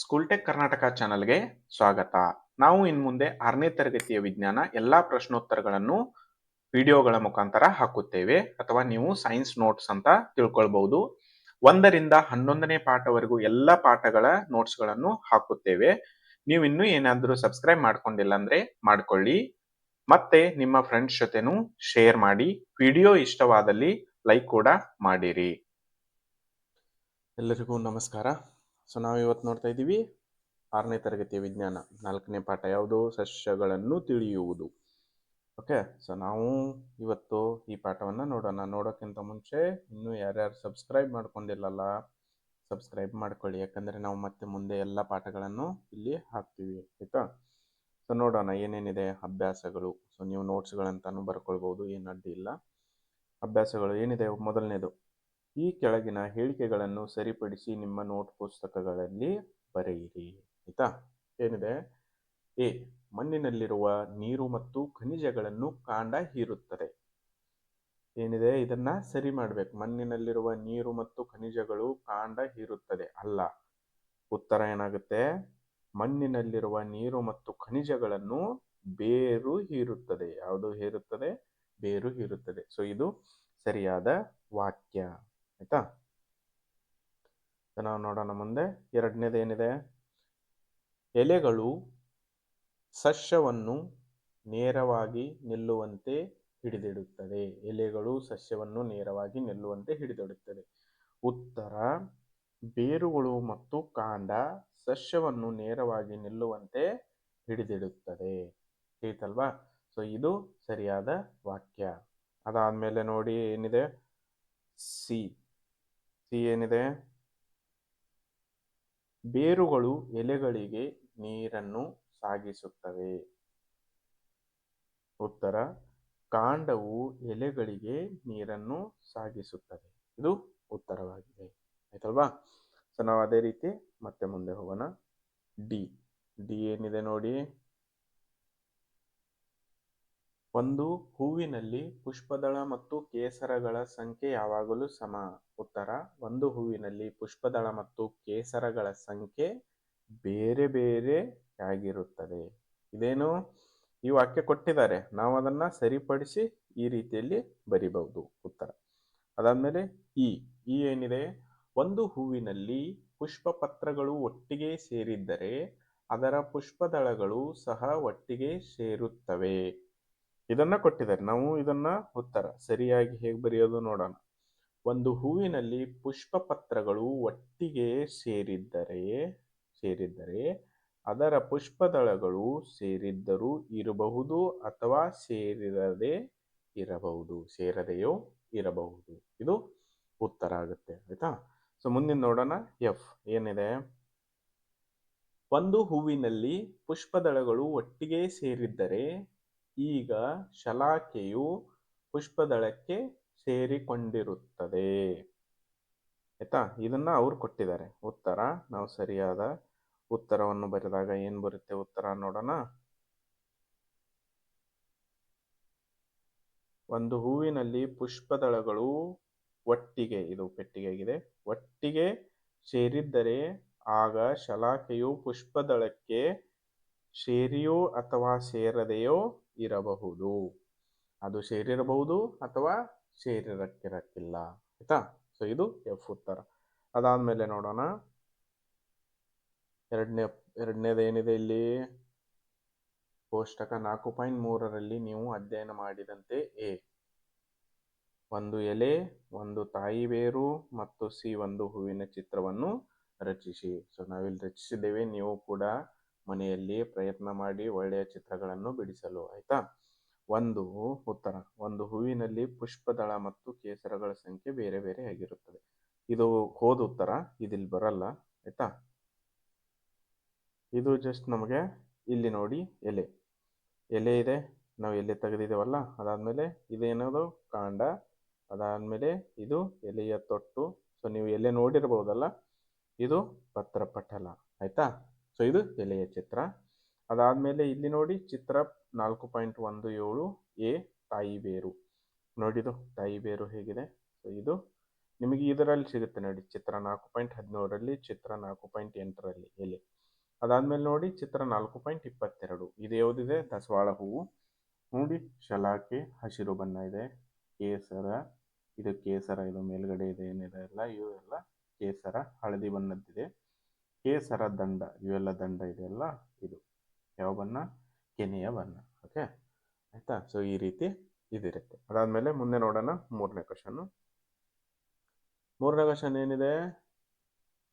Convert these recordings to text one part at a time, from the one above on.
ಸ್ಕೂಲ್ಟೆಕ್ ಕರ್ನಾಟಕ ಚಾನಲ್ಗೆ ಸ್ವಾಗತ. ನಾವು ಇನ್ನು ಮುಂದೆ ಆರನೇ ತರಗತಿಯ ವಿಜ್ಞಾನ ಎಲ್ಲಾ ಪ್ರಶ್ನೋತ್ತರಗಳನ್ನು ವಿಡಿಯೋಗಳ ಮುಖಾಂತರ ಹಾಕುತ್ತೇವೆ ಅಥವಾ ನೀವು ಸೈನ್ಸ್ ನೋಟ್ಸ್ ಅಂತ ತಿಳ್ಕೊಳ್ಬಹುದು. ಒಂದರಿಂದ ಹನ್ನೊಂದನೇ ಪಾಠವರೆಗೂ ಎಲ್ಲ ಪಾಠಗಳ ನೋಟ್ಸ್ಗಳನ್ನು ಹಾಕುತ್ತೇವೆ. ನೀವು ಇನ್ನೂ ಏನಾದರೂ ಸಬ್ಸ್ಕ್ರೈಬ್ ಮಾಡ್ಕೊಂಡಿಲ್ಲ ಅಂದ್ರೆ ಮಾಡ್ಕೊಳ್ಳಿ. ಮತ್ತೆ ನಿಮ್ಮ ಫ್ರೆಂಡ್ಸ್ ಜೊತೆನೂ ಶೇರ್ ಮಾಡಿ, ವಿಡಿಯೋ ಇಷ್ಟವಾದಲ್ಲಿ ಲೈಕ್ ಕೂಡ ಮಾಡಿರಿ. ಎಲ್ಲರಿಗೂ ನಮಸ್ಕಾರ. ಸೊ ನಾವು ಇವತ್ತು ನೋಡ್ತಾ ಇದ್ದೀವಿ ಆರನೇ ತರಗತಿಯ ವಿಜ್ಞಾನ. ನಾಲ್ಕನೇ ಪಾಠ ಯಾವುದು? ಸಸ್ಯಗಳನ್ನು ತಿಳಿಯುವುದು. ಓಕೆ ಸೊ ನಾವು ಇವತ್ತು ಈ ಪಾಠವನ್ನು ನೋಡೋಣ. ನೋಡೋಕ್ಕಿಂತ ಮುಂಚೆ ಇನ್ನೂ ಯಾರ್ಯಾರು ಸಬ್ಸ್ಕ್ರೈಬ್ ಮಾಡ್ಕೊಂಡಿಲ್ಲಲ್ಲ ಸಬ್ಸ್ಕ್ರೈಬ್ ಮಾಡ್ಕೊಳ್ಳಿ. ಯಾಕಂದರೆ ನಾವು ಮತ್ತೆ ಮುಂದೆ ಎಲ್ಲ ಪಾಠಗಳನ್ನು ಇಲ್ಲಿ ಹಾಕ್ತೀವಿ. ಆಯಿತಾ? ಸೊ ನೋಡೋಣ ಏನೇನಿದೆ ಅಭ್ಯಾಸಗಳು. ಸೊ ನೀವು ನೋಟ್ಸ್ಗಳಂತಾನು ಬರ್ಕೊಳ್ಬೋದು, ಏನು ಅಡ್ಡಿ ಇಲ್ಲ. ಅಭ್ಯಾಸಗಳು ಏನಿದೆ? ಮೊದಲನೇದು. ಈ ಕೆಳಗಿನ ಹೇಳಿಕೆಗಳನ್ನು ಸರಿಪಡಿಸಿ ನಿಮ್ಮ ನೋಟ್ ಪುಸ್ತಕಗಳಲ್ಲಿ ಬರೆಯಿರಿ, ಆಯ್ತಾ? ಏನಿದೆ? ಎ, ಮಣ್ಣಿನಲ್ಲಿರುವ ನೀರು ಮತ್ತು ಖನಿಜಗಳನ್ನು ಕಾಂಡ ಹೀರುತ್ತದೆ. ಏನಿದೆ? ಇದನ್ನ ಸರಿ ಮಾಡ್ಬೇಕು. ಮಣ್ಣಿನಲ್ಲಿರುವ ನೀರು ಮತ್ತು ಖನಿಜಗಳು ಕಾಂಡ ಹೀರುತ್ತದೆ ಅಲ್ಲ. ಉತ್ತರ ಏನಾಗುತ್ತೆ? ಮಣ್ಣಿನಲ್ಲಿರುವ ನೀರು ಮತ್ತು ಖನಿಜಗಳನ್ನು ಬೇರು ಹೀರುತ್ತದೆ. ಯಾವುದು ಹೀರುತ್ತದೆ? ಬೇರು ಹೀರುತ್ತದೆ. ಸೊ ಇದು ಸರಿಯಾದ ವಾಕ್ಯ. ಆಯ್ತಾ? ನಾವು ನೋಡೋಣ ಮುಂದೆ. ಎರಡನೇದು ಏನಿದೆ? ಎಲೆಗಳು ಸಸ್ಯವನ್ನು ನೇರವಾಗಿ ನಿಲ್ಲುವಂತೆ ಹಿಡಿದಿಡುತ್ತದೆ ಎಲೆಗಳು ಸಸ್ಯವನ್ನು ನೇರವಾಗಿ ನಿಲ್ಲುವಂತೆ ಹಿಡಿದಿಡುತ್ತದೆ ಉತ್ತರ, ಬೇರುಗಳು ಮತ್ತು ಕಾಂಡ ಸಸ್ಯವನ್ನು ನೇರವಾಗಿ ನಿಲ್ಲುವಂತೆ ಹಿಡಿದಿಡುತ್ತದೆ ತಿಳಿತಲ್ವಾ ಸೊ ಇದು ಸರಿಯಾದ ವಾಕ್ಯ. ಅದಾದ್ಮೇಲೆ ನೋಡಿ ಏನಿದೆ? ಸಿ. ಸಿ ಏನಿದೆ ಬೇರುಗಳು ಎಲೆಗಳಿಗೆ ನೀರನ್ನು ಸಾಗಿಸುತ್ತವೆ. ಉತ್ತರ, ಕಾಂಡವು ಎಲೆಗಳಿಗೆ ನೀರನ್ನು ಸಾಗಿಸುತ್ತದೆ. ಇದು ಉತ್ತರವಾಗಿದೆ. ಆಯ್ತಲ್ವಾ? ಸೊ ನಾವು ಅದೇ ರೀತಿ ಮತ್ತೆ ಮುಂದೆ ಹೋಗೋಣ. ಡಿ ಡಿ ಏನಿದೆ ನೋಡಿ? ಒಂದು ಹೂವಿನಲ್ಲಿ ಪುಷ್ಪದಳ ಮತ್ತು ಕೇಸರಗಳ ಸಂಖ್ಯೆ ಯಾವಾಗಲೂ ಸಮ. ಉತ್ತರ, ಒಂದು ಹೂವಿನಲ್ಲಿ ಪುಷ್ಪದಳ ಮತ್ತು ಕೇಸರಗಳ ಸಂಖ್ಯೆ ಬೇರೆ ಬೇರೆ ಆಗಿರುತ್ತದೆ ಇದೇನು ಈ ವಾಕ್ಯ ಕೊಟ್ಟಿದ್ದಾರೆ. ನಾವು ಅದನ್ನ ಸರಿಪಡಿಸಿ ಈ ರೀತಿಯಲ್ಲಿ ಬರಿಬಹುದು. ಉತ್ತರ. ಅದಾದ್ಮೇಲೆ ಈ ಈ ಏನಿದೆ? ಒಂದು ಹೂವಿನಲ್ಲಿ ಪುಷ್ಪ ಪತ್ರಗಳು ಒಟ್ಟಿಗೆ ಸೇರಿದ್ದರೆ ಅದರ ಪುಷ್ಪದಳಗಳು ಸಹ ಒಟ್ಟಿಗೆ ಸೇರುತ್ತವೆ. ಇದನ್ನ ಕೊಟ್ಟಿದ್ದಾರೆ. ನಾವು ಇದನ್ನ ಉತ್ತರ ಸರಿಯಾಗಿ ಹೇಗೆ ಬರೆಯೋದು ನೋಡೋಣ. ಒಂದು ಹೂವಿನಲ್ಲಿ ಪುಷ್ಪ ಪತ್ರಗಳು ಒಟ್ಟಿಗೆ ಸೇರಿದ್ದರೆ ಸೇರಿದ್ದರೆ ಅದರ ಪುಷ್ಪದಳಗಳು ಸೇರಿದ್ದರೂ ಇರಬಹುದು ಅಥವಾ ಸೇರಿರದೆ ಇರಬಹುದು. ಸೇರದೆಯೋ ಇರಬಹುದು. ಇದು ಉತ್ತರ ಆಗುತ್ತೆ. ಆಯ್ತಾ? ಸೊ ಮುಂದಿನ ನೋಡೋಣ. ಎಫ್ ಏನಿದೆ? ಒಂದು ಹೂವಿನಲ್ಲಿ ಪುಷ್ಪದಳಗಳು ಒಟ್ಟಿಗೆ ಸೇರಿದ್ದರೆ ಈಗ ಶಲಾಕೆಯು ಪುಷ್ಪದಳಕ್ಕೆ ಸೇರಿಕೊಂಡಿರುತ್ತದೆ. ಆಯ್ತಾ? ಇದನ್ನ ಅವ್ರು ಕೊಟ್ಟಿದ್ದಾರೆ. ಉತ್ತರ. ನಾವು ಸರಿಯಾದ ಉತ್ತರವನ್ನು ಬರೆದಾಗ ಏನ್ ಬರುತ್ತೆ ಉತ್ತರ ನೋಡೋಣ. ಒಂದು ಹೂವಿನಲ್ಲಿ ಪುಷ್ಪದಳಗಳು ಒಟ್ಟಿಗೆ, ಇದು ಪೆಟ್ಟಿಗೆಯಾಗಿದೆ, ಒಟ್ಟಿಗೆ ಸೇರಿದ್ದರೆ ಆಗ ಶಲಾಕೆಯು ಪುಷ್ಪದಳಕ್ಕೆ ಸೇರಿಯೋ ಅಥವಾ ಸೇರದೆಯೋ ಇರಬಹುದು. ಅದು ಸೇರಿರಬಹುದು ಅಥವಾ ಸೇರಿರಕ್ಕಿರಕ್ಕಿಲ್ಲ ಆಯ್ತಾ? ಸೊ ಇದು ಎಫ್ ಉತ್ತರ. ಅದಾದ್ಮೇಲೆ ನೋಡೋಣ. ಎರಡನೇ, ಎರಡನೇದು ಏನಿದೆ ಇಲ್ಲಿ? ಕೋಷ್ಟಕ ನಾಲ್ಕು ಪಾಯಿಂಟ್ ಮೂರರಲ್ಲಿ ನೀವು ಅಧ್ಯಯನ ಮಾಡಿದಂತೆ ಎ. ಒಂದು ಎಲೆ, ಒಂದು ತಾಯಿ ಬೇರು ಮತ್ತು ಸಿ ಒಂದು ಹೂವಿನ ಚಿತ್ರವನ್ನು ರಚಿಸಿ. ಸೊ ನಾವಿಲ್ಲಿ ರಚಿಸಿದ್ದೇವೆ. ನೀವು ಕೂಡ ಮನೆಯಲ್ಲಿ ಪ್ರಯತ್ನ ಮಾಡಿ ಒಳ್ಳೆಯ ಚಿತ್ರಗಳನ್ನು ಬಿಡಿಸಲು, ಆಯ್ತಾ? ಒಂದು ಉತ್ತರ. ಒಂದು ಹೂವಿನಲ್ಲಿ ಪುಷ್ಪದಳ ಮತ್ತು ಕೇಸರಗಳ ಸಂಖ್ಯೆ ಬೇರೆ ಬೇರೆ ಆಗಿರುತ್ತದೆ. ಇದು ಹೋದ ಉತ್ತರ. ಇದಿಲ್ಲಿ ಬರಲ್ಲ, ಆಯ್ತಾ? ಇದು ಜಸ್ಟ್ ನಮಗೆ ಇಲ್ಲಿ ನೋಡಿ ಎಲೆ. ಎಲೆ ಇದೆ. ನಾವು ಎಲೆ ತೆಗೆದಿದ್ದೇವಲ್ಲ? ಅದಾದ್ಮೇಲೆ ಇದೇನದು ಕಾಂಡ. ಅದಾದ್ಮೇಲೆ ಇದು ಎಲೆಯ ತೊಟ್ಟು. ಸೊ ನೀವು ಎಲೆ ನೋಡಿರ್ಬೋದಲ್ಲ? ಇದು ಪತ್ರ ಪಟಲ ಆಯ್ತಾ? ಸೊ ಇದು ಎಲೆಯ ಚಿತ್ರ. ಅದಾದಮೇಲೆ ಇಲ್ಲಿ ನೋಡಿ ಚಿತ್ರ ನಾಲ್ಕು ಪಾಯಿಂಟ್ ಒಂದು ಏಳು ಎ ತಾಯಿ ಬೇರು ನೋಡಿದು ತಾಯಿ ಬೇರು ಹೇಗಿದೆ. ಸೊ ಇದು ನಿಮಗೆ ಇದರಲ್ಲಿ ಸಿಗುತ್ತೆ ನೋಡಿ ಚಿತ್ರ ನಾಲ್ಕು ಪಾಯಿಂಟ್ ಹದಿನೇಳರಲ್ಲಿ, ಚಿತ್ರ ನಾಲ್ಕು ಪಾಯಿಂಟ್ ಎಂಟರಲ್ಲಿ ಎಲೆ. ಅದಾದ್ಮೇಲೆ ನೋಡಿ ಚಿತ್ರ ನಾಲ್ಕು ಪಾಯಿಂಟ್ ಇಪ್ಪತ್ತೆರಡು. ಇದು ಯಾವುದಿದೆ? ದಸವಾಳ ಹೂವು. ನೋಡಿ ಶಲಾಕೆ, ಹಸಿರು ಬಣ್ಣ ಇದೆ, ಕೇಸರ. ಇದು ಕೇಸರ, ಇದು ಮೇಲ್ಗಡೆ ಇದೆ, ಏನಿದೆ ಎಲ್ಲ ಇವೆಲ್ಲ ಕೇಸರ, ಹಳದಿ ಬಣ್ಣದ್ದಿದೆ. ಕೇಸರ ದಂಡ, ಇವೆಲ್ಲ ದಂಡ ಇದೆಯಲ್ಲ, ಇದು ಯಾವ ಬಣ್ಣ? ಕೆನೆಯ ಬಣ್ಣ ಓಕೆ ಆಯ್ತಾ? ಸೊ ಈ ರೀತಿ ಇದಿರುತ್ತೆ. ಅದಾದ್ಮೇಲೆ ಮುಂದೆ ನೋಡೋಣ ಮೂರನೇ ಕ್ವಶನ್ನು ಮೂರನೇ ಕ್ವಶನ್ ಏನಿದೆ?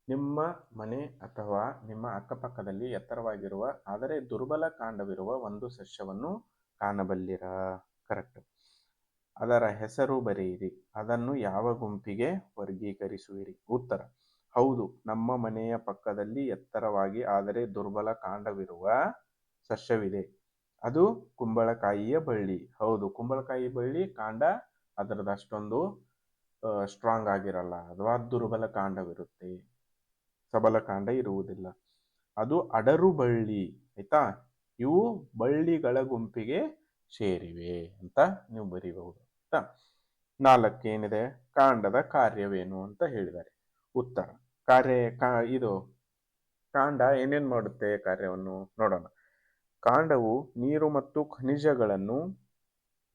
ನಿಮ್ಮ ಮನೆ ಅಥವಾ ನಿಮ್ಮ ಅಕ್ಕಪಕ್ಕದಲ್ಲಿ ಎತ್ತರವಾಗಿರುವ, ಆದರೆ ದುರ್ಬಲ ಕಾಂಡವಿರುವ ಒಂದು ಸಸ್ಯವನ್ನು ಕಾಣಬಲ್ಲಿರ? ಕರೆಕ್ಟ್ ಅದರ ಹೆಸರು ಬರೆಯಿರಿ. ಅದನ್ನು ಯಾವ ಗುಂಪಿಗೆ ವರ್ಗೀಕರಿಸುವಿರಿ? ಉತ್ತರ. ಹೌದು, ನಮ್ಮ ಮನೆಯ ಪಕ್ಕದಲ್ಲಿ ಎತ್ತರವಾಗಿ ಆದರೆ ದುರ್ಬಲ ಕಾಂಡವಿರುವ ಸಸ್ಯವಿದೆ. ಅದು ಕುಂಬಳಕಾಯಿಯ ಬಳ್ಳಿ. ಹೌದು, ಕುಂಬಳಕಾಯಿ ಬಳ್ಳಿ ಕಾಂಡ ಅದರದ್ದು ಅಷ್ಟೊಂದು ಸ್ಟ್ರಾಂಗ್ ಆಗಿರಲ್ಲ. ಅಥವಾ ದುರ್ಬಲ ಕಾಂಡವಿರುತ್ತೆ. ಸಬಲ ಕಾಂಡ ಇರುವುದಿಲ್ಲ. ಅದು ಅಡರು ಬಳ್ಳಿ, ಆಯ್ತಾ? ಇವು ಬಳ್ಳಿಗಳ ಗುಂಪಿಗೆ ಸೇರಿವೆ ಅಂತ ನೀವು ಬರೀಬಹುದು, ಆಯ್ತಾ? ನಾಲ್ಕೇನಿದೆ? ಕಾಂಡದ ಕಾರ್ಯವೇನು ಅಂತ ಹೇಳಿದ್ದಾರೆ ಉತ್ತರ. ಕಾರ್ಯ ಕಾ, ಇದು ಕಾಂಡ ಏನೇನು ಮಾಡುತ್ತೆ ಕಾರ್ಯವನ್ನು ನೋಡೋಣ. ಕಾಂಡವು ನೀರು ಮತ್ತು ಖನಿಜಗಳನ್ನು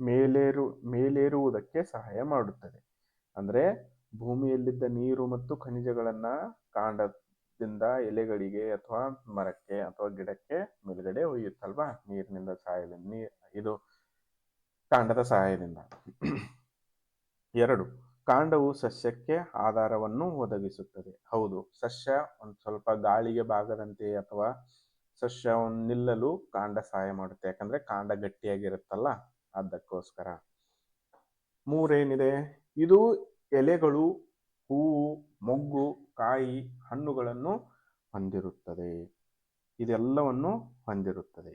ಮೇಲೇರು, ಮೇಲೇರುವುದಕ್ಕೆ ಸಹಾಯ ಮಾಡುತ್ತದೆ. ಅಂದರೆ ಭೂಮಿಯಲ್ಲಿದ್ದ ನೀರು ಮತ್ತು ಖನಿಜಗಳನ್ನು ಕಾಂಡದಿಂದ ಎಲೆಗಳಿಗೆ ಅಥವಾ ಮರಕ್ಕೆ ಅಥವಾ ಗಿಡಕ್ಕೆ ಮೇಲ್ಗಡೆ ಒಯ್ಯುತ್ತಲ್ವಾ? ನೀರಿನಿಂದ ಸಹಾಯದಿಂದ ನೀರ್ ಇದು ಕಾಂಡದ ಸಹಾಯದಿಂದ. ಎರಡು ಕಾಂಡವು ಸಸ್ಯಕ್ಕೆ ಆಧಾರವನ್ನು ಒದಗಿಸುತ್ತದೆ. ಹೌದು, ಸಸ್ಯ ಒಂದು ಸ್ವಲ್ಪ ಗಾಳಿಗೆ ಬಾಗದಂತೆ ಅಥವಾ ಸಸ್ಯ ನಿಲ್ಲಲು ಕಾಂಡ ಸಹಾಯ ಮಾಡುತ್ತೆ. ಯಾಕಂದ್ರೆ ಕಾಂಡ ಗಟ್ಟಿಯಾಗಿರುತ್ತಲ್ಲ, ಅದಕ್ಕೋಸ್ಕರ. ಮೂರೇನಿದೆ? ಇದು ಎಲೆಗಳು, ಹೂವು, ಮೊಗ್ಗು, ಕಾಯಿ, ಹಣ್ಣುಗಳನ್ನು ಹೊಂದಿರುತ್ತದೆ. ಇದೆಲ್ಲವನ್ನು ಹೊಂದಿರುತ್ತದೆ.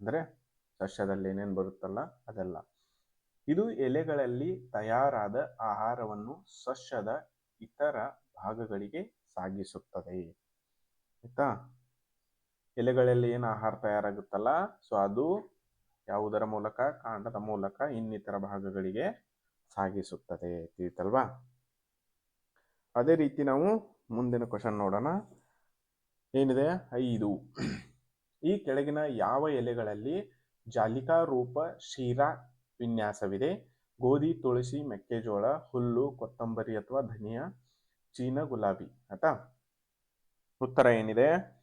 ಅಂದರೆ ಸಸ್ಯದಲ್ಲಿ ಏನೇನು ಬರುತ್ತಲ್ಲ ಅದೆಲ್ಲ. ಇದು ಎಲೆಗಳಲ್ಲಿ ತಯಾರಾದ ಆಹಾರವನ್ನು ಸಸ್ಯದ ಇತರ ಭಾಗಗಳಿಗೆ ಸಾಗಿಸುತ್ತದೆ. ಆಯ್ತಾ? ಎಲೆಗಳಲ್ಲಿ ಏನು ಆಹಾರ ತಯಾರಾಗುತ್ತಲ್ಲ? ಸೊ ಅದು ಯಾವುದರ ಮೂಲಕ? ಕಾಂಡದ ಮೂಲಕ ಇನ್ನಿತರ ಭಾಗಗಳಿಗೆ ಸಾಗಿಸುತ್ತದೆ. ತಿಳಿತಲ್ವಾ? ಅದೇ ರೀತಿ ನಾವು ಮುಂದಿನ ಕ್ವಶನ್ ನೋಡೋಣ. ಏನಿದೆ? ಐದು. ಈ ಕೆಳಗಿನ ಯಾವ ಎಲೆಗಳಲ್ಲಿ ಜಾಲಿಕಾ ರೂಪ ಶಿರಾ ವಿನ್ಯಾಸವಿದೆ. ಗೋಧಿ, ತುಳಸಿ, ಮೆಕ್ಕೆಜೋಳ, ಹುಲ್ಲು, ಕೊತ್ತಂಬರಿ ಅಥವಾ ಧನಿಯಾ, ಚೀನಾ, ಗುಲಾಬಿ. ಆಯ್ತಾ? ಉತ್ತರ ಏನಿದೆ?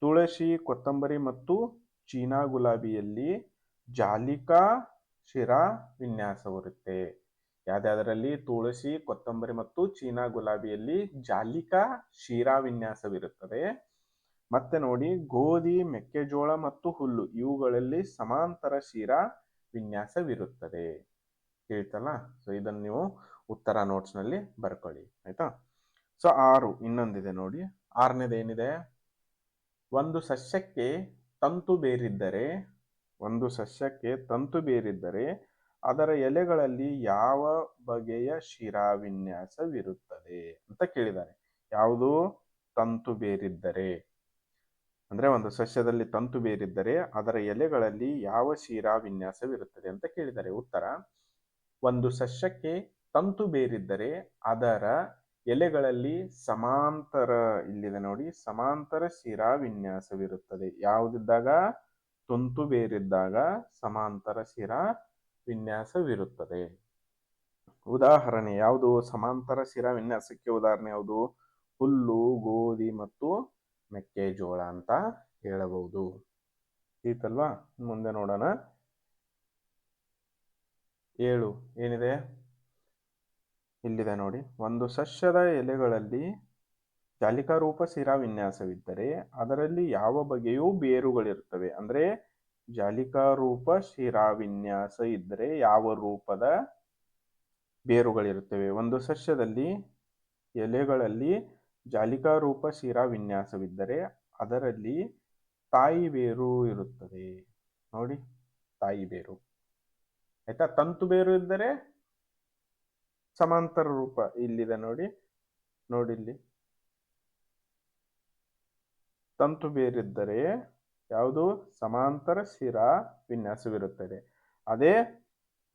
ತುಳಸಿ, ಕೊತ್ತಂಬರಿ ಮತ್ತು ಚೀನಾ ಗುಲಾಬಿಯಲ್ಲಿ ಜಾಲಿಕಾ, ಶಿರಾ ವಿನ್ಯಾಸವಿರುತ್ತೆ ಯಾವ್ದಾದರಲ್ಲಿ ತುಳಸಿ, ಕೊತ್ತಂಬರಿ ಮತ್ತು ಚೀನಾ ಗುಲಾಬಿಯಲ್ಲಿ ಜಾಲಿಕಾ, ಶಿರಾ ವಿನ್ಯಾಸವಿರುತ್ತದೆ. ಮತ್ತೆ ನೋಡಿ, ಗೋಧಿ, ಮೆಕ್ಕೆಜೋಳ ಮತ್ತು ಹುಲ್ಲು ಇವುಗಳಲ್ಲಿ ಸಮಾಂತರ ಶಿರಾ ವಿನ್ಯಾಸವಿರುತ್ತದೆ ಹೇಳ್ತಲ್ಲ ಸೊ ಇದನ್ನು ನೀವು ಉತ್ತರ ನೋಟ್ಸ್ನಲ್ಲಿ ಬರ್ಕೊಳ್ಳಿ. ಆಯ್ತಾ? ಸೊ ಆರು, ಇನ್ನೊಂದಿದೆ ನೋಡಿ. ಆರನೇದೇನಿದೆ ಒಂದು ಸಸ್ಯಕ್ಕೆ ತಂತು ಬೇರಿದ್ದರೆ, ಒಂದು ಸಸ್ಯಕ್ಕೆ ತಂತು ಬೇರಿದ್ದರೆ ಅದರ ಎಲೆಗಳಲ್ಲಿ ಯಾವ ಬಗೆಯ ಶಿರಾವಿನ್ಯಾಸವಿರುತ್ತದೆ ಅಂತ ಕೇಳಿದ್ದಾರೆ ಯಾವುದು? ತಂತು ಬೇರಿದ್ದರೆ. ಅಂದ್ರೆ ಒಂದು ಸಸ್ಯದಲ್ಲಿ ತಂತು ಬೇರಿದ್ದರೆ ಅದರ ಎಲೆಗಳಲ್ಲಿ ಯಾವ ಶಿರಾ ವಿನ್ಯಾಸವಿರುತ್ತದೆ ಅಂತ ಕೇಳಿದ್ದಾರೆ. ಉತ್ತರ, ಒಂದು ಸಸ್ಯಕ್ಕೆ ತಂತು ಬೇರಿದ್ದರೆ ಅದರ ಎಲೆಗಳಲ್ಲಿ ಸಮಾಂತರ, ಇಲ್ಲಿದೆ ನೋಡಿ, ಸಮಾಂತರ ಶಿರಾ ವಿನ್ಯಾಸವಿರುತ್ತದೆ. ಯಾವುದಿದ್ದಾಗ? ತಂತು ಬೇರಿದ್ದಾಗ ಸಮಾಂತರ ಶಿರಾ ವಿನ್ಯಾಸವಿರುತ್ತದೆ. ಉದಾಹರಣೆ, ಯಾವುದು ಸಮಾಂತರ ಶಿರಾ ವಿನ್ಯಾಸಕ್ಕೆ ಉದಾಹರಣೆ ಯಾವುದು? ಹುಲ್ಲು, ಗೋಧಿ ಮತ್ತು ಮೆಕ್ಕೆಜೋಳ ಅಂತ ಹೇಳಬಹುದು. ಇತ್ತಲ್ವಾ? ಮುಂದೆ ನೋಡೋಣ. ಏಳು, ಏನಿದೆ? ಇಲ್ಲಿದೆ ನೋಡಿ. ಒಂದು ಸಸ್ಯದ ಎಲೆಗಳಲ್ಲಿ ಜಾಲಿಕಾರೂಪ ಶಿರಾ ವಿನ್ಯಾಸವಿದ್ದರೆ ಅದರಲ್ಲಿ ಯಾವ ಬಗೆಯೂ ಬೇರುಗಳಿರ್ತವೆ ಅಂದ್ರೆ ಜಾಲಿಕಾರೂಪ ಶಿರಾ ವಿನ್ಯಾಸ ಇದ್ದರೆ ಯಾವ ರೂಪದ ಬೇರುಗಳಿರುತ್ತವೆ? ಒಂದು ಸಸ್ಯದಲ್ಲಿ ಎಲೆಗಳಲ್ಲಿ ಜಾಲಿಕಾರೂಪ ಶಿರಾ ವಿನ್ಯಾಸವಿದ್ದರೆ ಅದರಲ್ಲಿ ತಾಯಿ ಬೇರು ಇರುತ್ತದೆ. ನೋಡಿ, ತಾಯಿ ಬೇರು. ಆಯ್ತಾ? ತಂತು ಬೇರು ಇದ್ದರೆ ಸಮಾಂತರ ರೂಪ ಇಲ್ಲಿದೆ ನೋಡಿ. ನೋಡಿಲ್ಲಿ. ತಂತು ಬೇರಿದ್ದರೆ ಯಾವುದು? ಸಮಾಂತರ ಶಿರಾ ವಿನ್ಯಾಸವಿರುತ್ತದೆ. ಅದೇ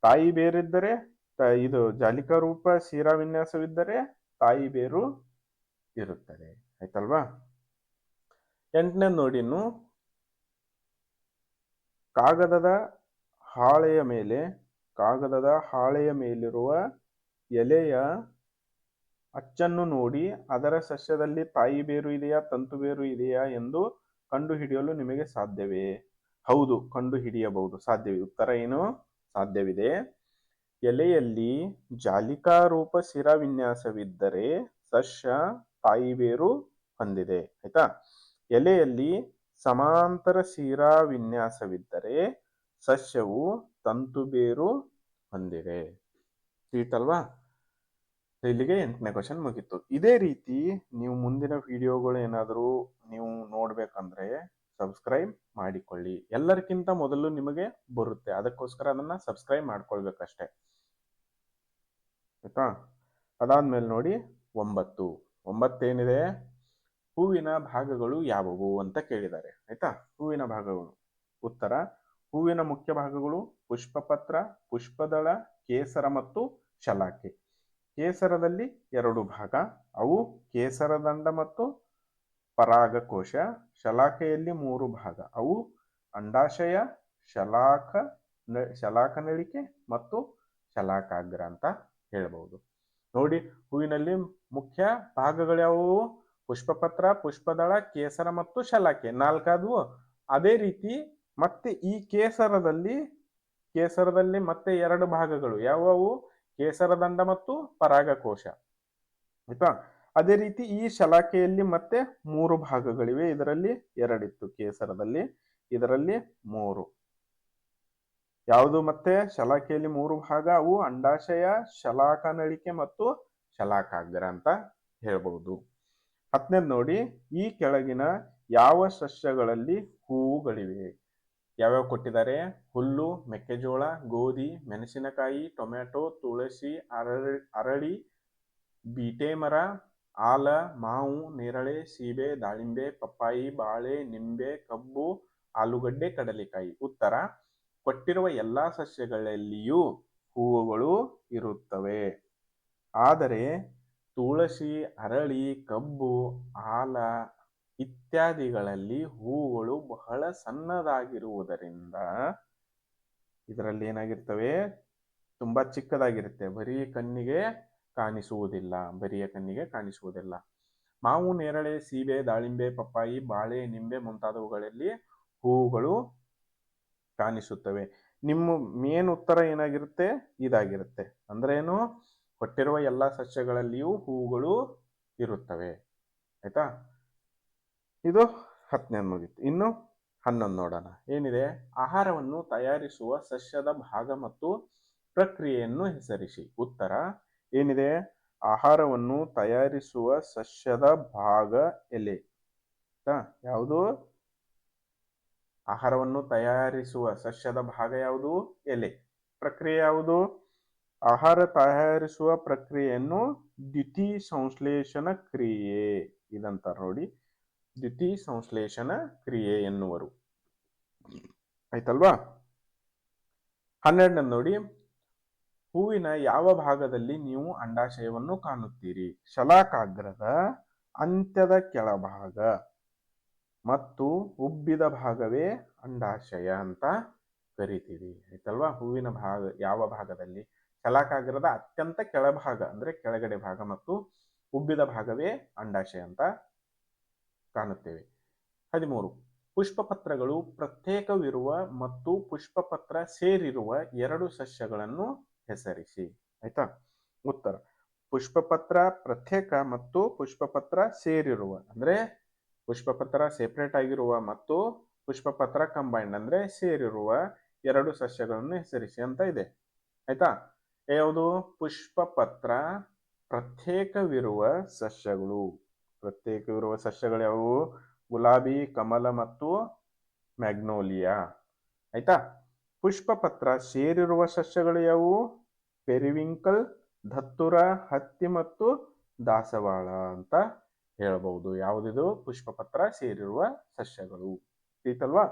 ತಾಯಿ ಬೇರಿದ್ದರೆ ಇದು ಜಾಲಿಕಾ ರೂಪ ಶಿರಾ ವಿನ್ಯಾಸವಿದ್ದರೆ ತಾಯಿ ಬೇರು ಇರುತ್ತದೆ. ಆಯ್ತಲ್ವಾ? ಎಂಟನೇ ನೋಡಿನು ಕಾಗದದ ಹಾಳೆಯ ಮೇಲೆ, ಕಾಗದದ ಹಾಳೆಯ ಮೇಲಿರುವ ಎಲೆಯ ಅಚ್ಚನ್ನು ನೋಡಿ, ಅದರ ಸಸ್ಯದಲ್ಲಿ ತಾಯಿ ಬೇರು ಇದೆಯಾ, ತಂತು ಬೇರು ಇದೆಯಾ ಎಂದು ಕಂಡುಹಿಡಿಯಲು ನಿಮಗೆ ಸಾಧ್ಯವೇ? ಹೌದು ಕಂಡು ಹಿಡಿಯಬಹುದು ಸಾಧ್ಯವಿದೆ ಉತ್ತರ ಏನು? ಸಾಧ್ಯವಿದೆ. ಎಲೆಯಲ್ಲಿ ಜಾಲಿಕಾ ರೂಪ ಶಿರಾ ವಿನ್ಯಾಸವಿದ್ದರೆ ಸಸ್ಯ ತಾಯಿ ಬೇರು ಹೊಂದಿದೆ, ಆಯ್ತಾ? ಎಲೆಯಲ್ಲಿ ಸಮಾಂತರ ಶಿರಾ ವಿನ್ಯಾಸವಿದ್ದರೆ ಸಸ್ಯವು ತಂತು ಬೇರು ಹೊಂದಿದೆ. ತಿಳಿತಲ್ವಾ? ಇಲ್ಲಿಗೆ ಎಂಟನೇ ಕ್ವಶನ್ ಮುಗೀತು. ಇದೇ ರೀತಿ ನೀವು ಮುಂದಿನ ವಿಡಿಯೋಗಳು ಏನಾದರೂ ನೀವು ನೋಡ್ಬೇಕಂದ್ರೆ ಸಬ್ಸ್ಕ್ರೈಬ್ ಮಾಡಿಕೊಳ್ಳಿ. ಎಲ್ಲರಿಗಿಂತ ಮೊದಲು ನಿಮಗೆ ಬರುತ್ತೆ. ಅದಕ್ಕೋಸ್ಕರ ಅದನ್ನ ಸಬ್ಸ್ಕ್ರೈಬ್ ಮಾಡ್ಕೊಳ್ಬೇಕಷ್ಟೆ. ಆಯ್ತಾ? ಅದಾದ್ಮೇಲೆ ನೋಡಿ ಒಂಬತ್ತು. ಒಂಬತ್ತೇನಿದೆ? ಹೂವಿನ ಭಾಗಗಳು ಯಾವುವು ಅಂತ ಕೇಳಿದ್ದಾರೆ, ಆಯ್ತಾ? ಹೂವಿನ ಭಾಗಗಳು. ಉತ್ತರ, ಹೂವಿನ ಮುಖ್ಯ ಭಾಗಗಳು ಪುಷ್ಪಪತ್ರ, ಪುಷ್ಪದಳ, ಕೇಸರ ಮತ್ತು ಶಲಾಕೆ ಕೇಸರದಲ್ಲಿ ಎರಡು ಭಾಗ, ಅವು ಕೇಸರದಂಡ ಮತ್ತು ಪರಾಗಕೋಶ ಶಲಾಕೆಯಲ್ಲಿ ಮೂರು ಭಾಗ, ಅವು ಅಂಡಾಶಯ ಶಲಾಕ ನ- ಶಲಾಕನಳಿಕೆ ಮತ್ತು ಶಲಾಕಾಗ್ರ ಅಂತ ಹೇಳ್ಬಹುದು ನೋಡಿ ಹೂವಿನಲ್ಲಿ ಮುಖ್ಯ ಭಾಗಗಳು ಯಾವುವು? ಪುಷ್ಪಪತ್ರ, ಪುಷ್ಪದಳ, ಕೇಸರ ಮತ್ತು ಶಲಾಕೆ. ನಾಲ್ಕಾದವು ಅದೇ ರೀತಿ ಮತ್ತೆ ಈ ಕೇಸರದಲ್ಲಿ ಕೇಸರದಲ್ಲಿ ಮತ್ತೆ ಎರಡು ಭಾಗಗಳು ಯಾವುವು? ಕೇಸರದಂಡ ಮತ್ತು ಪರಾಗಕೋಶ. ಆಯ್ತಾ? ಅದೇ ರೀತಿ ಈ ಶಲಾಕೆಯಲ್ಲಿ ಮತ್ತೆ ಮೂರು ಭಾಗಗಳಿವೆ. ಇದರಲ್ಲಿ ಎರಡಿತ್ತು ಕೇಸರದಲ್ಲಿ, ಇದರಲ್ಲಿ ಮೂರು. ಯಾವುದು ಮತ್ತೆ? ಶಲಾಕೆಯಲ್ಲಿ ಮೂರು ಭಾಗ. ಅವು ಅಂಡಾಶಯ, ಶಲಾಕನಳಿಕೆ ಮತ್ತು ಶಲಾಕಾಗ್ರ ಅಂತ ಹೇಳ್ಬಹುದು. ಹತ್ತನೇದು ನೋಡಿ, ಈ ಕೆಳಗಿನ ಯಾವ ಸಸ್ಯಗಳಲ್ಲಿ ಹೂವುಗಳಿವೆ? ಯಾವ್ಯಾವ ಕೊಟ್ಟಿದ್ದಾರೆ? ಹುಲ್ಲು, ಮೆಕ್ಕೆಜೋಳ, ಗೋಧಿ, ಮೆಣಸಿನಕಾಯಿ, ಟೊಮ್ಯಾಟೊ, ತುಳಸಿ, ಅರಳಿ ಅರಳಿ, ಬೀಟೆ ಮರ, ಆಲ, ಮಾವು, ನೇರಳೆ, ಸೀಬೆ, ದಾಳಿಂಬೆ, ಪಪ್ಪಾಯಿ, ಬಾಳೆ, ನಿಂಬೆ, ಕಬ್ಬು, ಆಲೂಗಡ್ಡೆ, ಕಡಲೆಕಾಯಿ. ಉತ್ತರ. ಕೊಟ್ಟಿರುವ ಎಲ್ಲಾ ಸಸ್ಯಗಳಲ್ಲಿಯೂ ಹೂವುಗಳು ಇರುತ್ತವೆ. ಆದರೆ ತುಳಸಿ, ಅರಳಿ, ಕಬ್ಬು, ಆಲ ಇತ್ಯಾದಿಗಳಲ್ಲಿ ಹೂವುಗಳು ಬಹಳ ಸಣ್ಣದಾಗಿರುವುದರಿಂದ ಇದರಲ್ಲಿ ಏನಾಗಿರ್ತವೆ? ತುಂಬಾ ಚಿಕ್ಕದಾಗಿರುತ್ತೆ. ಬರೀ ಕಣ್ಣಿಗೆ ಕಾಣಿಸುವುದಿಲ್ಲ. ಬರಿಯ ಕಣ್ಣಿಗೆ ಕಾಣಿಸುವುದಿಲ್ಲ. ಮಾವು, ನೇರಳೆ, ಸೀಬೆ, ದಾಳಿಂಬೆ, ಪಪ್ಪಾಯಿ, ಬಾಳೆ, ನಿಂಬೆ ಮುಂತಾದವುಗಳಲ್ಲಿ ಹೂವುಗಳು ಕಾಣಿಸುತ್ತವೆ. ನಿಮ್ಮ ಮೇನ್ ಉತ್ತರ ಏನಾಗಿರುತ್ತೆ? ಇದಾಗಿರುತ್ತೆ. ಅಂದ್ರೆ ಏನು? ಕೊಟ್ಟಿರುವ ಎಲ್ಲ ಸಸ್ಯಗಳಲ್ಲಿಯೂ ಹೂಗಳು ಇರುತ್ತವೆ. ಆಯ್ತಾ? ಇದು ಹತ್ತನೇ ಮುಗಿತು. ಇನ್ನು ಹನ್ನೊಂದು ನೋಡೋಣ. ಏನಿದೆ? ಆಹಾರವನ್ನು ತಯಾರಿಸುವ ಸಸ್ಯದ ಭಾಗ ಮತ್ತು ಪ್ರಕ್ರಿಯೆಯನ್ನು ಹೆಸರಿಸಿ. ಉತ್ತರ, ಏನಿದೆ? ಆಹಾರವನ್ನು ತಯಾರಿಸುವ ಸಸ್ಯದ ಭಾಗ ಎಲೆ. ಆಯ್ತಾ? ಯಾವುದು? ಆಹಾರವನ್ನು ತಯಾರಿಸುವ ಸಸ್ಯದ ಭಾಗ ಯಾವುದು? ಎಲೆ. ಪ್ರಕ್ರಿಯೆ ಯಾವುದು? ಆಹಾರ ತಯಾರಿಸುವ ಪ್ರಕ್ರಿಯೆಯನ್ನು ದ್ಯುತಿ ಸಂಶ್ಲೇಷಣ ಕ್ರಿಯೆ ಇದಂತ ನೋಡಿ. ದ್ಯುತಿ ಸಂಶ್ಲೇಷಣ ಕ್ರಿಯೆ ಎನ್ನುವರು. ಆಯ್ತಲ್ವಾ? ಹನ್ನೆರಡನ ನೋಡಿ. ಹೂವಿನ ಯಾವ ಭಾಗದಲ್ಲಿ ನೀವು ಅಂಡಾಶಯವನ್ನು ಕಾಣುತ್ತೀರಿ? ಶಲಾಕಾಗ್ರದ ಅಂತ್ಯದ ಕೆಳಭಾಗ. ಮತ್ತು ಉಬ್ಬಿದ ಭಾಗವೇ ಅಂಡಾಶಯ ಅಂತ ಕರಿತೀವಿ. ಆಯ್ತಲ್ವಾ? ಹೂವಿನ ಭಾಗ, ಯಾವ ಭಾಗದಲ್ಲಿ? ಶಲಾಕಾಗ್ರದ ಅತ್ಯಂತ ಕೆಳಭಾಗ, ಅಂದ್ರೆ ಕೆಳಗಡೆ ಭಾಗ ಮತ್ತು ಉಬ್ಬಿದ ಭಾಗವೇ ಅಂಡಾಶಯ ಅಂತ ಕಾಣುತ್ತೇವೆ. ಹದಿಮೂರು, ಪುಷ್ಪಪತ್ರಗಳು ಪ್ರತ್ಯೇಕವಿರುವ ಮತ್ತು ಪುಷ್ಪಪತ್ರ ಸೇರಿರುವ ಎರಡು ಸಸ್ಯಗಳನ್ನು ಹೆಸರಿಸಿ. ಆಯ್ತಾ? ಉತ್ತರ, ಪುಷ್ಪಪತ್ರ ಪ್ರತ್ಯೇಕ ಮತ್ತು ಪುಷ್ಪಪತ್ರ ಸೇರಿರುವ, ಅಂದ್ರೆ ಪುಷ್ಪಪತ್ರ ಸೆಪರೇಟ್ ಆಗಿರುವ ಮತ್ತು ಪುಷ್ಪಪತ್ರ ಕಂಬೈಂಡ್ ಅಂದ್ರೆ ಸೇರಿರುವ ಎರಡು ಸಸ್ಯಗಳನ್ನು ಹೆಸರಿಸಿ ಅಂತ ಇದೆ. ಆಯ್ತಾ? ಯಾವುದು? ಪುಷ್ಪಪತ್ರ ಪ್ರತ್ಯೇಕವಿರುವ ಸಸ್ಯಗಳು. ಪ್ರತ್ಯೇಕವಿರುವ ಸಸ್ಯಗಳು ಯಾವುವು? ಗುಲಾಬಿ, ಕಮಲ ಮತ್ತು ಮ್ಯಾಗ್ನೋಲಿಯಾ. ಆಯ್ತಾ? ಪುಷ್ಪಪತ್ರ ಸೇರಿರುವ ಸಸ್ಯಗಳು ಯಾವುವು? ಪೆರಿವಿಂಕಲ್, ಧತ್ತುರ, ಹತ್ತಿ ಮತ್ತು ದಾಸವಾಳ ಅಂತ ಹೇಳ್ಬಹುದು. ಯಾವುದಿದು? ಪುಷ್ಪಪತ್ರ ಸೇರಿರುವ ಸಸ್ಯಗಳು. ತಿಳಿತಲ್ವಾ?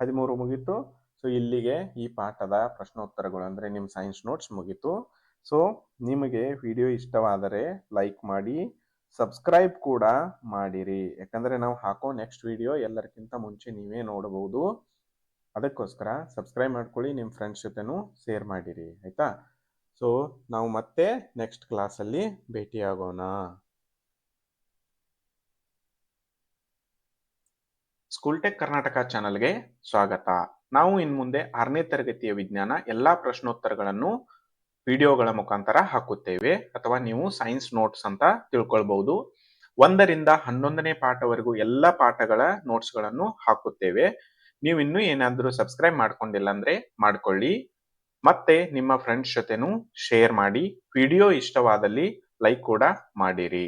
ಹದಿಮೂರು ಮುಗೀತು. ಸೊ ಇಲ್ಲಿಗೆ ಈ ಪಾಠದ ಪ್ರಶ್ನೋತ್ತರಗಳು ಅಂದರೆ ನಿಮ್ಮ ಸೈನ್ಸ್ ನೋಟ್ಸ್ ಮುಗೀತು. ಸೊ ನಿಮಗೆ ವಿಡಿಯೋ ಇಷ್ಟವಾದರೆ ಲೈಕ್ ಮಾಡಿ ಸಬ್ಸ್ಕ್ರೈಬ್ ಕೂಡ ಮಾಡಿರಿ. ಯಾಕಂದರೆ ನಾವು ಹಾಕೋ ನೆಕ್ಸ್ಟ್ ವಿಡಿಯೋ ಎಲ್ಲರಿಗಿಂತ ಮುಂಚೆ ನೀವೇ ನೋಡಬಹುದು. ಅದಕ್ಕೋಸ್ಕರ ಸಬ್ಸ್ಕ್ರೈಬ್ ಮಾಡ್ಕೊಳ್ಳಿ ನಿಮ್ಮ ಫ್ರೆಂಡ್ಸ್ ಜೊತೆನೂ ಶೇರ್ ಮಾಡಿರಿ. ಆಯಿತಾ? ಸೊ ನಾವು ಮತ್ತೆ ನೆಕ್ಸ್ಟ್ ಕ್ಲಾಸಲ್ಲಿ ಭೇಟಿಯಾಗೋಣ. ಸ್ಕೂಲ್ ಟೆಕ್ ಕರ್ನಾಟಕ ಚಾನಲ್ಗೆ ಸ್ವಾಗತ. ನಾವು ಇನ್ ಮುಂದೆ ಆರನೇ ತರಗತಿಯ ವಿಜ್ಞಾನ ಎಲ್ಲಾ ಪ್ರಶ್ನೋತ್ತರಗಳನ್ನು ವಿಡಿಯೋಗಳ ಮುಖಾಂತರ ಹಾಕುತ್ತೇವೆ ಅಥವಾ ನೀವು ಸೈನ್ಸ್ ನೋಟ್ಸ್ ಅಂತ ತಿಳ್ಕೊಳ್ಬಹುದು. ಒಂದರಿಂದ ಹನ್ನೊಂದನೇ ಪಾಠವರೆಗೂ ಎಲ್ಲ ಪಾಠಗಳ ನೋಟ್ಸ್ಗಳನ್ನು ಹಾಕುತ್ತೇವೆ. ನೀವು ಇನ್ನೂ ಏನಾದರೂ ಸಬ್ಸ್ಕ್ರೈಬ್ ಮಾಡ್ಕೊಂಡಿಲ್ಲ ಅಂದ್ರೆ ಮಾಡ್ಕೊಳ್ಳಿ. ಮತ್ತೆ ನಿಮ್ಮ ಫ್ರೆಂಡ್ಸ್ ಜೊತೆನೂ ಶೇರ್ ಮಾಡಿ. ವಿಡಿಯೋ ಇಷ್ಟವಾದಲ್ಲಿ ಲೈಕ್ ಕೂಡ ಮಾಡಿರಿ.